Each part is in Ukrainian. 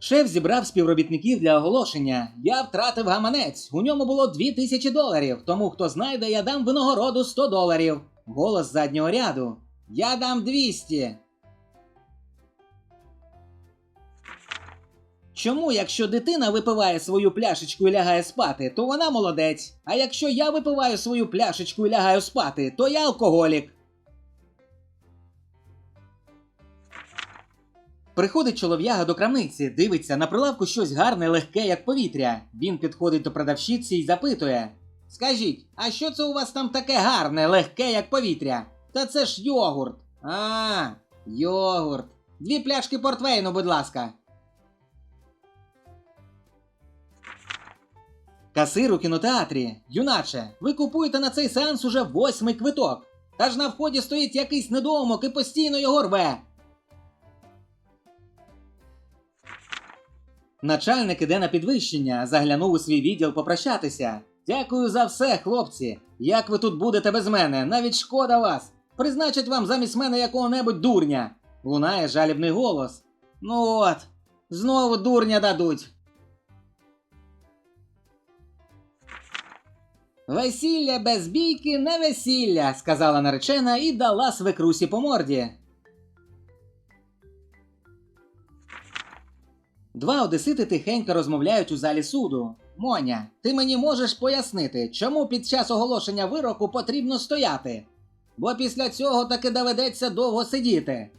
Шеф зібрав співробітників для оголошення. Я втратив гаманець. У ньому було 2000 доларів. Тому хто знайде, я дам винагороду 100 доларів. Голос заднього ряду. Я дам 200. Чому, якщо дитина випиває свою пляшечку і лягає спати, то вона молодець. А якщо я випиваю свою пляшечку і лягаю спати, то я алкоголік. Приходить чолов'яга до крамниці, дивиться на прилавку щось гарне, легке, як повітря. Він підходить до продавщиці і запитує: Скажіть, а що це у вас там таке гарне, легке, як повітря? Та це ж йогурт. А, йогурт. Дві пляшки портвейну, будь ласка. Касир у кінотеатрі. Юначе, ви купуєте на цей сеанс уже восьмий квиток. Та ж на вході стоїть якийсь недоумок і постійно його рве. Начальник іде на підвищення, заглянув у свій відділ попрощатися. Дякую за все, хлопці. Як ви тут будете без мене? Навіть шкода вас. Призначать вам замість мене якого-небудь дурня. Лунає жалібний голос. Ну от, знову дурня дадуть. Весілля без бійки не весілля, сказала наречена і дала свекрусі по морді. Два одесити тихенько розмовляють у залі суду. Моня, ти мені можеш пояснити, чому під час оголошення вироку потрібно стояти? Бо після цього таки доведеться довго сидіти.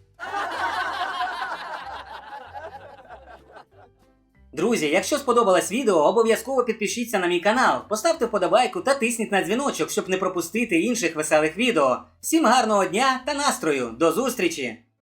Друзі, якщо сподобалось відео, обов'язково підпишіться на мій канал, поставте вподобайку та тисніть на дзвіночок, щоб не пропустити інших веселих відео. Всім гарного дня та настрою! До зустрічі!